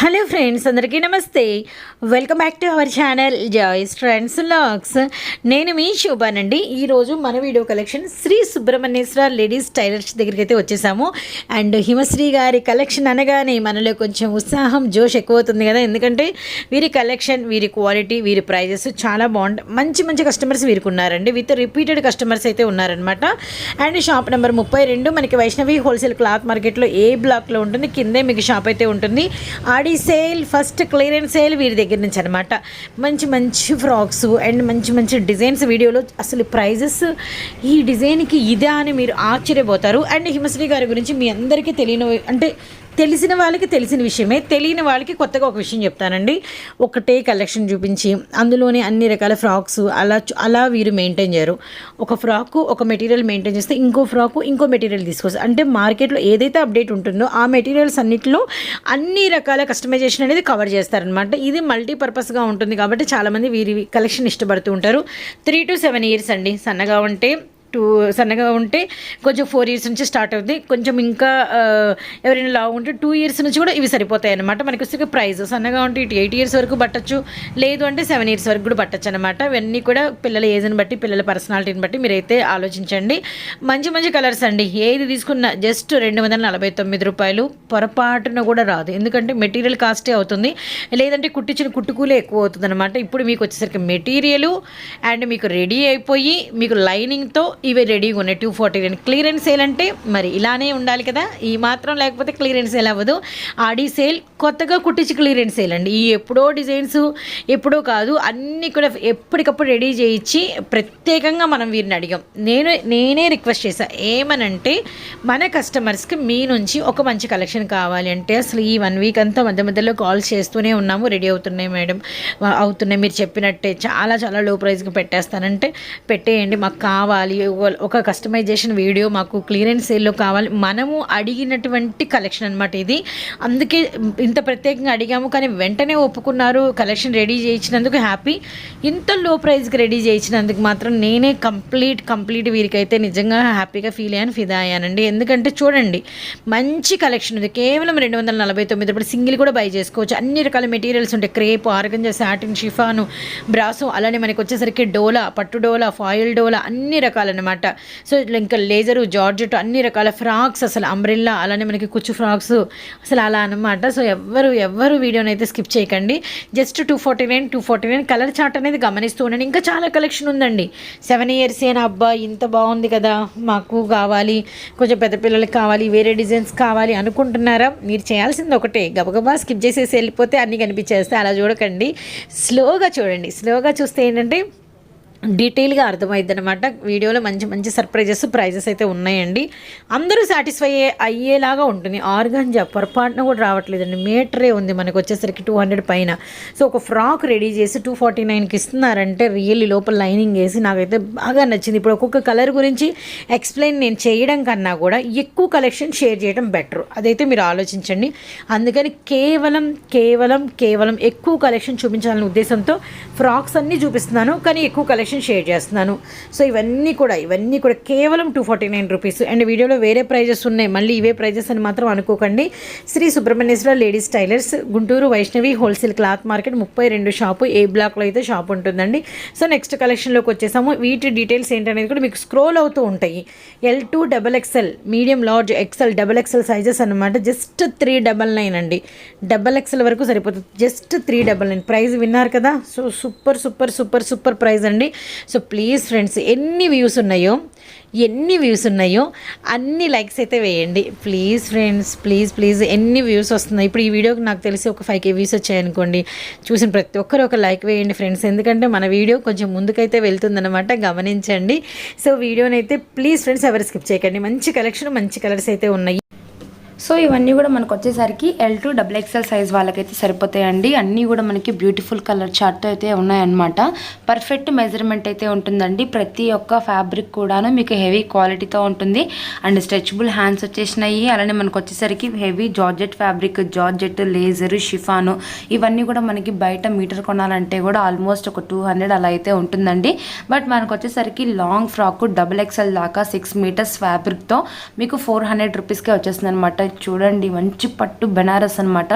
Hello friends అందరికీ నమస్తే. Welcome back to our channel Joyce friends లాక్స్ నేను మీ శోభానండి. ఈరోజు మన video collection Shri Subrahmanyeswara ladies tailors దగ్గరికి అయితే వచ్చేసాము. అండ్ హిమశ్రీ గారి కలెక్షన్ అనగానే మనలో కొంచెం ఉత్సాహం జోష్ ఎక్కువ అవుతుంది కదా. ఎందుకంటే వీరి కలెక్షన్ వీరి క్వాలిటీ వీరి ప్రైజెస్ చాలా బాగుంటాయి మంచి మంచి కస్టమర్స్ వీరికి ఉన్నారండి. విత్ రిపీటెడ్ కస్టమర్స్ అయితే ఉన్నారనమాట అండ్ షాప్ నెంబర్ ముప్పై రెండు మనకి వైష్ణవి హోల్సేల్ క్లాత్ మార్కెట్లో ఏ బ్లాక్లో ఉంటుంది కిందే మీకు షాప్ అయితే ఉంటుంది. Aadi sale first clearance sale వీరి దగ్గర నుంచి అనమాట మంచి మంచి ఫ్రాక్స్ అండ్ మంచి మంచి డిజైన్స్ వీడియోలో అసలు ప్రైజెస్ ఈ డిజైన్కి ఇదే అని మీరు ఆశ్చర్యపోతారు. అండ్ హిమశ్రీ గారి గురించి మీ అందరికీ తెలియని అంటే తెలిసిన వాళ్ళకి తెలిసిన విషయమే. తెలియని వాళ్ళకి కొత్తగా ఒక విషయం చెప్తానండి. ఒకటే కలెక్షన్ చూపించి అందులోనే అన్ని రకాల ఫ్రాక్స్ అలా అలా వీరు మెయింటైన్ చేయరు. ఒక ఫ్రాక్ ఒక మెటీరియల్ మెయింటైన్ చేస్తే ఇంకో ఫ్రాక్ ఇంకో మెటీరియల్ తీసుకొస్తారు అంటే మార్కెట్లో ఏదైతే అప్డేట్ ఉంటుందో ఆ మెటీరియల్స్ అన్నిటిలో అన్ని రకాల కస్టమైజేషన్ అనేది కవర్ చేస్తారనమాట ఇది మల్టీపర్పస్గా ఉంటుంది కాబట్టి చాలామంది వీరి కలెక్షన్ ఇష్టపడుతూ ఉంటారు. త్రీ టు సెవెన్ ఇయర్స్ అండి. సన్నగా ఉంటే టూ సన్నగా ఉంటే కొంచెం ఫోర్ ఇయర్స్ నుంచి స్టార్ట్ అవుతుంది కొంచెం ఇంకా ఎవరైనా లావు ఉంటే టూ ఇయర్స్ నుంచి కూడా ఇవి సరిపోతాయి అనమాట మనకి వచ్చే ప్రైస్ సన్నగా ఉంటే ఇటు ఎయిట్ ఇయర్స్ వరకు పట్టచ్చు. లేదు అంటే సెవెన్ ఇయర్స్ వరకు కూడా పట్టచ్చు అనమాట ఇవన్నీ కూడా పిల్లల ఏజ్ని బట్టి పిల్లల పర్సనాలిటీని బట్టి మీరైతే ఆలోచించండి. మంచి మంచి కలర్స్ అండి. ఏది తీసుకున్నా జస్ట్ రెండు వందల నలభై తొమ్మిది రూపాయలు. పొరపాటున కూడా రాదు. ఎందుకంటే మెటీరియల్ కాస్టే అవుతుంది. లేదంటే కుట్టించిన కుట్టుకూలే ఎక్కువ అవుతుంది అనమాట ఇప్పుడు మీకు వచ్చేసరికి మెటీరియల్ అండ్ మీకు రెడీ అయిపోయి మీకు లైనింగ్తో ఇవి రెడీగా ఉన్నాయి. Two forty nine clearance sale అంటే మరి ఇలానే ఉండాలి కదా? ఈ మాత్రం లేకపోతే క్లియరెన్స్ సేల్ అవ్వదు. ఆడి సేల్ కొత్తగా కుట్టించి క్లియరెన్స్ సేల్ అండి. ఈ ఎప్పుడో డిజైన్స్ ఎప్పుడో కాదు అన్నీ కూడా ఎప్పటికప్పుడు రెడీ చేయించి ప్రత్యేకంగా మనం వీరిని అడిగాం. నేను నేనే రిక్వెస్ట్ చేశాను ఏమనంటే మన కస్టమర్స్కి మీ నుంచి ఒక మంచి కలెక్షన్ కావాలి అంటే అసలు ఈ వన్ వీక్ అంతా మధ్య మధ్యలో కాల్స్ చేస్తూనే ఉన్నాము. రెడీ అవుతున్నాయి మేడం. అవుతున్నాయి. మీరు చెప్పినట్టే చాలా చాలా లో ప్రైస్కి పెట్టేస్తానంటే పెట్టేయండి. మాకు కావాలి. ఒక- కస్టమైజేషన్ వీడియో మాకు క్లియరెన్స్ సేల్లో కావాలి. మనము అడిగినటువంటి కలెక్షన్ అనమాట ఇది. అందుకే ఇంత ప్రత్యేకంగా అడిగాము కానీ వెంటనే ఒప్పుకున్నారు. కలెక్షన్ రెడీ చేయించినందుకు హ్యాపీ ఇంత లో ప్రైస్కి రెడీ చేయించినందుకు మాత్రం నేనే కంప్లీట్ కంప్లీట్ వీరికైతే నిజంగా హ్యాపీగా ఫీల్ అయ్యాను ఫిదా అయ్యానండి. ఎందుకంటే చూడండి మంచి కలెక్షన్ ఉంది. కేవలం రెండు వందల నలభై తొమ్మిది రూపాయలు సింగిల్ కూడా బై చేసుకోవచ్చు. అన్ని రకాల మెటీరియల్స్ ఉంటాయి. క్రేప్ ఆర్గంజా సాటిన్ షిఫాను బ్రాసో అలానే మనకి వచ్చేసరికి డోలా పట్టు డోలా ఫాయిల్ డోలా అన్ని అనమాట సో ఇంకా లేజరు జార్జెట్ అన్ని రకాల ఫ్రాక్స్ అసలు అంబ్రెల్లా అలానే మనకి కుచ్చు ఫ్రాక్స్ అసలు అలా అనమాట సో ఎవ్వరు ఎవ్వరు వీడియోని అయితే స్కిప్ చేయకండి. Just two forty nine two forty nine colour chart అనేది గమనిస్తూ ఉండండి. ఇంకా చాలా కలెక్షన్ ఉందండి. సెవెన్ ఇయర్స్ అయినా అబ్బా ఇంత బాగుంది కదా మాకు కావాలి కొంచెం పెద్ద పిల్లలకి కావాలి వేరే డిజైన్స్ కావాలి అనుకుంటున్నారా? మీరు చేయాల్సింది ఒకటే. గబగబా స్కిప్ చేసేసి వెళ్ళిపోతే అన్నీ కనిపించేస్తే అలా చూడకండి. స్లోగా చూడండి. స్లోగా చూస్తే ఏంటంటే డీటెయిల్గా అర్థమైంది అనమాట వీడియోలో మంచి మంచి సర్ప్రైజెస్ ప్రైజెస్ అయితే ఉన్నాయండి. అందరూ సాటిస్ఫై అయ్యేలాగా ఉంటుంది. ఆర్గాంజా పొరపాటున కూడా రావట్లేదండి. మీటరే ఉంది మనకు వచ్చేసరికి టూ హండ్రెడ్ పైన. సో ఒక ఫ్రాక్ రెడీ చేసి టూ ఫార్టీ నైన్కి ఇస్తున్నారంటే రియల్లీ లోపల లైనింగ్ వేసి నాకైతే బాగా నచ్చింది. ఇప్పుడు ఒక్కొక్క కలర్ గురించి ఎక్స్ప్లెయిన్ నేను చేయడం కన్నా కూడా ఎక్కువ కలెక్షన్ షేర్ చేయడం బెటర్. అదైతే మీరు ఆలోచించండి. అందుకని కేవలం కేవలం కేవలం ఎక్కువ కలెక్షన్ చూపించాలనే ఉద్దేశంతో ఫ్రాక్స్ అన్నీ చూపిస్తున్నాను. కానీ ఎక్కువ కలెక్షన్ షేర్ చేస్తున్నాను. సో ఇవన్నీ కూడా ఇవన్నీ కూడా కేవలం two forty nine rupees and వీడియోలో వేరే ప్రైజెస్ ఉన్నాయి. మళ్ళీ ఇవే ప్రైజెస్ అని మాత్రం అనుకోకండి. Shri Subrahmanyeswara ladies tailors Guntur Vaishnavi wholesale cloth market ముప్పై రెండు షాపు ఏ బ్లాక్లో అయితే షాప్ ఉంటుందండి. సో నెక్స్ట్ కలెక్షన్లోకి వచ్చేసాము. వీటి డీటెయిల్స్ ఏంటనేది కూడా మీకు స్క్రోల్ అవుతూ ఉంటాయి. L to double XL medium large XL double XL sizes అనమాట జస్ట్ త్రీ డబల్ నైన్ అండి. డబల్ ఎక్సెల్ వరకు సరిపోతుంది. Just three double nine price విన్నారు కదా? So super super super super price అండి. సో ప్లీజ్ ఫ్రెండ్స్ ఎన్ని వ్యూస్ ఉన్నాయో ఎన్ని వ్యూస్ ఉన్నాయో అన్ని లైక్స్ అయితే వేయండి. ప్లీజ్ ఫ్రెండ్స్ ప్లీజ్ ప్లీజ్ ఎన్ని వ్యూస్ వస్తున్నాయి? ఇప్పుడు ఈ వీడియోకి నాకు తెలిసి ఒక ఫైవ్ కే వ్యూస్ వచ్చాయనుకోండి. చూసిన ప్రతి ఒక్కరు ఒక లైక్ వేయండి ఫ్రెండ్స్ ఎందుకంటే మన వీడియో కొంచెం ముందుకైతే వెళ్తుందన్నమాట గమనించండి. సో వీడియోనైతే ప్లీజ్ ఫ్రెండ్స్ ఎవరు స్కిప్ చేయకండి. మంచి కలెక్షన్ మంచి కలర్స్ అయితే ఉన్నాయి. సో ఇవన్నీ కూడా మనకు వచ్చేసరికి L to double XL size వాళ్ళకైతే సరిపోతాయండి. అన్నీ కూడా మనకి బ్యూటిఫుల్ కలర్ చార్ట్తో అయితే ఉన్నాయన్నమాట. పర్ఫెక్ట్ మెజర్మెంట్ అయితే ఉంటుందండి. ప్రతి ఒక్క ఫ్యాబ్రిక్ కూడాను మీకు హెవీ క్వాలిటీతో ఉంటుంది. అండ్ స్ట్రెచబుల్ హ్యాండ్స్ వచ్చేసినాయి. అలానే మనకు వచ్చేసరికి heavy georgette fabric georgette laser chiffon ఇవన్నీ కూడా మనకి బయట మీటర్ కొనాలంటే కూడా ఆల్మోస్ట్ ఒక టూ హండ్రెడ్ అలా అయితే ఉంటుందండి. బట్ మనకు వచ్చేసరికి లాంగ్ ఫ్రాక్ డబుల్ ఎక్స్ఎల్ దాకా సిక్స్ మీటర్స్ ఫ్యాబ్రిక్తో మీకు ఫోర్ హండ్రెడ్ రూపీస్కే వచ్చేస్తుంది అనమాట చూడండి మంచి పట్టు బెనారస్ అనమాట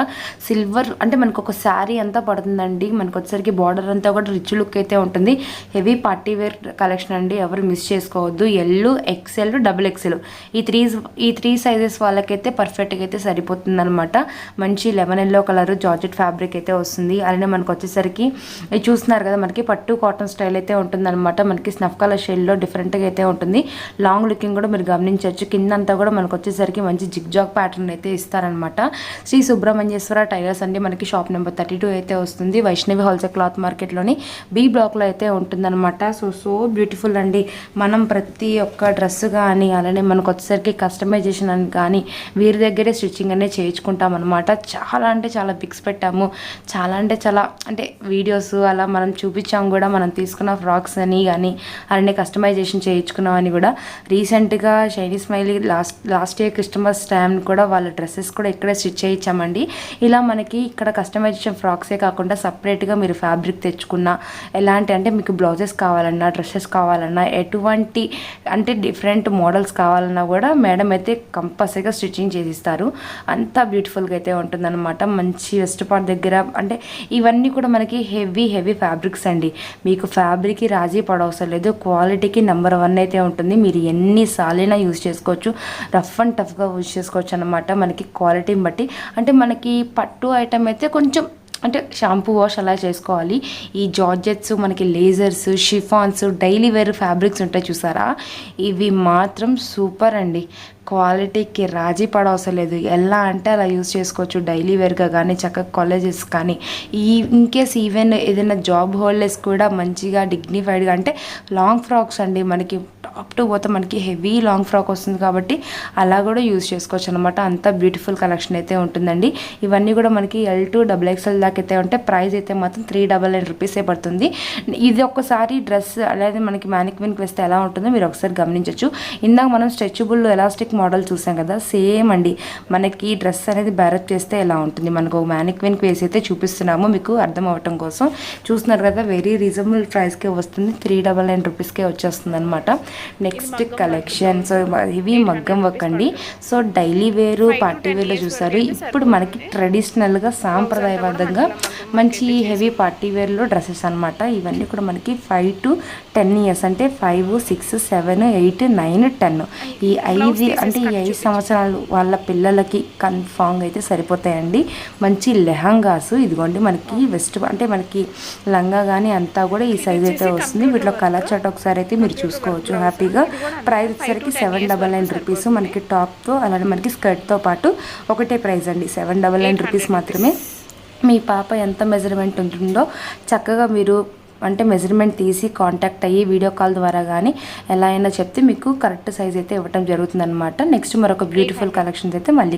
సిల్వర్ అంటే మనకు ఒక శారీ అంతా పడుతుందండి. మనకు వచ్చేసరికి బార్డర్ అంతా కూడా రిచ్ లుక్ అయితే ఉంటుంది. హెవీ పార్టీ వేర్ కలెక్షన్ అండి. ఎవరు మిస్ చేసుకోవద్దు. ఎల్ ఎక్సెల్ డబుల్ ఎక్సెల్ ఈ త్రీ ఈ త్రీ సైజెస్ వాళ్ళకైతే పర్ఫెక్ట్గా అయితే సరిపోతుంది అనమాట మంచి lemon yellow colour georgette fabric అయితే వస్తుంది. అలానే మనకు వచ్చేసరికి చూస్తున్నారు కదా మనకి పట్టు కాటన్ స్టైల్ అయితే ఉంటుందన్నమాట. మనకి స్నఫ్ కలర్ షేడ్లో డిఫరెంట్గా అయితే ఉంటుంది. లాంగ్ లుకింగ్ కూడా మీరు గమనించవచ్చు కింద అంతా కూడా మనకు వచ్చేసరికి మంచి జిగ్ జాగ్ ప్యాటర్న్ అయితే ఇస్తారనమాట శ్రీ సుబ్రహ్మణ్యేశ్వర టైలర్స్ అండి మనకి షాప్ నెంబర్ థర్టీ టూ అయితే వస్తుంది. వైష్ణవి హోల్సేల్ క్లాత్ మార్కెట్లోని బి బ్లాక్లో అయితే ఉంటుందన్నమాట. సో సో బ్యూటిఫుల్ అండి. మనం ప్రతి ఒక్క డ్రెస్ కానీ అలానే మనకు వచ్చేసరికి కస్టమైజేషన్ అని కానీ వీరి దగ్గరే స్టిచ్చింగ్ అనేది చేయించుకుంటాం అనమాట చాలా అంటే చాలా పిక్స్ పెట్టాము. చాలా అంటే చాలా అంటే వీడియోస్ అలా మనం చూపించాము కూడా. మనం తీసుకున్న ఫ్రాక్స్ అని కానీ అలానే కస్టమైజేషన్ చేయించుకున్నాం అని కూడా. రీసెంట్గా Shiny Smiley last last year Christmas time కూడా వాళ్ళ డ్రెస్సెస్ కూడా ఇక్కడే స్టిచ్ చేయించామండి. ఇలా మనకి ఇక్కడ కస్టమైజేషన్ ఫ్రాక్సే కాకుండా సపరేట్గా మీరు ఫ్యాబ్రిక్ తెచ్చుకున్న ఎలాంటి అంటే మీకు బ్లౌజెస్ కావాలన్నా డ్రెస్సెస్ కావాలన్నా ఎటువంటి అంటే డిఫరెంట్ మోడల్స్ కావాలన్నా కూడా మేడం అయితే కంపల్సరీగా స్టిచ్చింగ్ చేసిస్తారు. అంతా బ్యూటిఫుల్గా అయితే ఉంటుందన్నమాట. మంచి వెస్ట్ పార్ట్ దగ్గర అంటే ఇవన్నీ కూడా మనకి హెవీ హెవీ ఫ్యాబ్రిక్స్ అండి. మీకు ఫ్యాబ్రిక్కి రాజీ పడవసరం లేదు. క్వాలిటీకి నెంబర్ వన్ అయితే ఉంటుంది. మీరు ఎన్నిసార్లైనా యూజ్ చేసుకోవచ్చు. రఫ్ అండ్ టఫ్గా యూజ్ చేసుకోవచ్చు అనమాట మనకి క్వాలిటీని బట్టి. అంటే మనకి పట్టు ఐటమ్ అయితే కొంచెం అంటే షాంపూ వాష్ అలా చేసుకోవాలి. ఈ జార్జెట్స్ మనకి lasers chiffons daily wear fabrics ఉంటాయి చూసారా? ఇవి మాత్రం సూపర్ అండి. క్వాలిటీకి రాజీ పడవసరం లేదు ఎలా అంటే అలా యూస్ చేసుకోవచ్చు. డైలీ వేర్గా కానీ చక్కగా కాలేజెస్ కానీ. ఈ ఇన్ కేస్ ఈవెన్ ఏదైనా జాబ్ హోల్డర్స్ కూడా మంచిగా డిగ్నిఫైడ్గా అంటే లాంగ్ ఫ్రాక్స్ అండి. మనకి టాప్ టు పోతే మనకి హెవీ లాంగ్ ఫ్రాక్ వస్తుంది కాబట్టి అలా కూడా యూస్ చేసుకోవచ్చు అనమాట అంత బ్యూటిఫుల్ కలెక్షన్ అయితే ఉంటుందండి. ఇవన్నీ కూడా మనకి ఎల్ టు డబుల్ ఎక్స్ఎల్ దాకా అయితే ఉంటే ప్రైస్ అయితే మాత్రం త్రీ డబల్ నైన్ రూపీసే పడుతుంది. ఇది ఒక్కసారి డ్రెస్ అలాగే మనకి మ్యానిక్విన్కి వేస్తే ఎలా ఉంటుందో మీరు ఒకసారి గమనించవచ్చు ఇందాక మనం స్ట్రెచబుల్ ఎలాస్టిక్ మోడల్ చూసాం కదా సేమ్ అండి. మనకి డ్రెస్ అనేది బ్యారప్ చేస్తే ఎలా ఉంటుంది? మనకు మ్యానిక్విన్ వేసి అయితే చూపిస్తున్నాము మీకు అర్థం అవ్వటం కోసం. చూస్తున్నారు కదా వెరీ రీజనబుల్ ప్రైస్కే వస్తుంది త్రీ డబల్ నైన్ రూపీస్కే వచ్చేస్తుంది అనమాట నెక్స్ట్ కలెక్షన్ సో ఇవి మగ్గం వర్క్ అండి. సో డైలీ వేరు పార్టీ వేర్లో చూసారు. ఇప్పుడు మనకి ట్రెడిషనల్గా సాంప్రదాయబద్ధంగా మంచి హెవీ పార్టీ వేర్లో డ్రెస్సెస్ అనమాట ఇవన్నీ కూడా మనకి ఫైవ్ టు టెన్ ఇయర్స్ అంటే five six seven eight nine ten ఈ ఐదు అంటే ఈ ఐదు సంవత్సరాలు వాళ్ళ పిల్లలకి కన్ఫామ్గా అయితే సరిపోతాయండి. మంచి లెహంగాస్ ఇదిగోండి మనకి వెస్ట్ అంటే మనకి లంగా కానీ అంతా కూడా ఈ సైజ్ అయితే వస్తుంది. వీటిలో కలర్ చాట్ ఒకసారి అయితే మీరు చూసుకోవచ్చు. హ్యాపీగా ప్రైస్ వచ్చేసరికి సెవెన్ డబల్ నైన్ రూపీస్ మనకి టాప్తో అలానే మనకి స్కర్ట్తో పాటు ఒకటే ప్రైస్ అండి. సెవెన్ డబల్ నైన్ రూపీస్ మాత్రమే. మీ పాప ఎంత మెజర్మెంట్ ఉంటుందో చక్కగా మీరు అంటే మెజర్మెంట్ తీసి కాంటాక్ట్ అయ్యి వీడియో కాల్ ద్వారా కానీ ఎలా అయినా చెప్తే మీకు కరెక్ట్ సైజ్ అయితే ఇవ్వడం జరుగుతుంది అనమాట నెక్స్ట్ మరొక బ్యూటిఫుల్ కలెక్షన్స్ అయితే మళ్ళీ